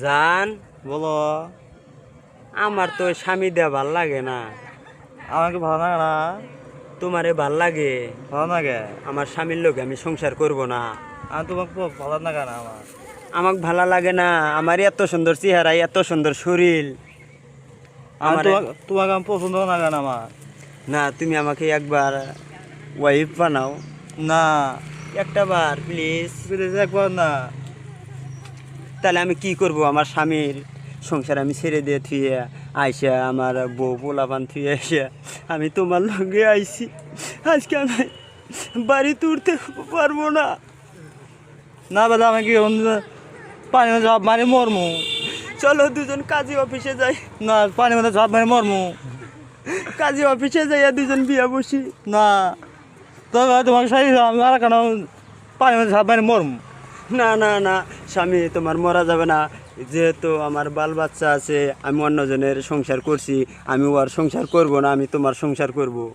জান বলো। আমার তো স্বামী দেয়া ভালো লাগে না। আমাকে ভালো লাগে না? তোমারে ভালো লাগে? ভালো লাগে? আমার স্বামীর লোক আমি সংসার করব না। আমি তোমাকে ভালো লাগে না আমার? আমাক ভালো লাগে না। আমার এত সুন্দর চেহারা এত সুন্দর শরীর। আমি আমারে- তোমাকে তোমাকে আমি পছন্দ লাগে না আমার? না তুমি আমাকে একবার ওয়াইফ বানাও। না। একটা বার প্লিজ প্লিজ একবার না। তাহলে আমি কি করব? আমার স্বামীর সংসার আমি ছেড়ে দিয়ে থুয়ে আইসা, আমার বউ পোলাপান থুয়ে এসে আমি তোমার লগে আইছি। আজকে আমি বাড়ি তুলতে পারব না। না দাদা আমি কি পানি ঝাপ মারি, মরমু। চলো দুজন কাজী অফিসে যাই। না, পানি মধ্যে ঝাপ মারি, মরমু। কাজী অফিসে যাইয়া দুজন বিয়া বসি। না তোমাকে সাই আমি আর কেন পানি মধ্যে ঝাপ মারি, মরমু। না না না, স্বামী, তোমার মরা যাবে না। যেহেতু আমার বাল বাচ্চা আছে, আমি অন্যজনের সংসার করছি, আমি ওর সংসার করব না, আমি তোমার সংসার করব।